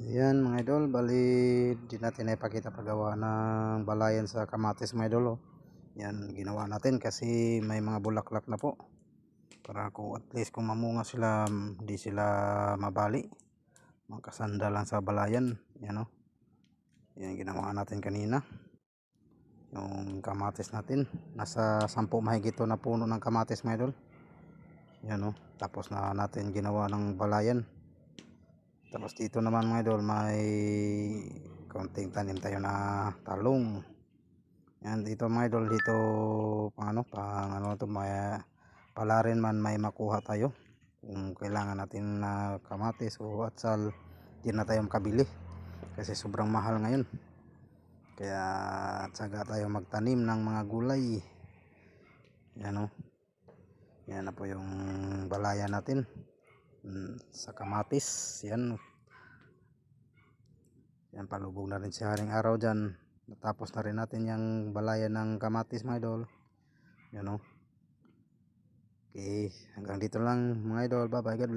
Yan mga idol, bali di natin ipakita paggawa ng balayan sa kamatis mga idol. Oh. Yan ginawa natin kasi may mga bulaklak na po. Para ko at least kung mamunga sila, di sila mabali. Makasanda lang sa balayan. Yan oh. Yan ginawa natin kanina. Yung kamatis natin. Nasa 10 mahigit na puno ng kamatis mga idol. Yan oh. Tapos na natin ginawa ng balayan. Tapos dito naman mga idol may konting tanim tayo na talong. Yan dito mga idol dito pang ano pang ano to may pala rin man may makuha tayo. Kung kailangan natin na kamatis o atsal di na tayo makabili kasi sobrang mahal ngayon. Kaya tsaga tayo magtanim ng mga gulay. Yan oh. Yan na po yung balaya natin sa kamatis yan yan palubog na rin si haring araw dyan. Natapos na rin natin yung balayan ng kamatis mga idol. Yan o okay hanggang dito lang mga idol. Bye bye God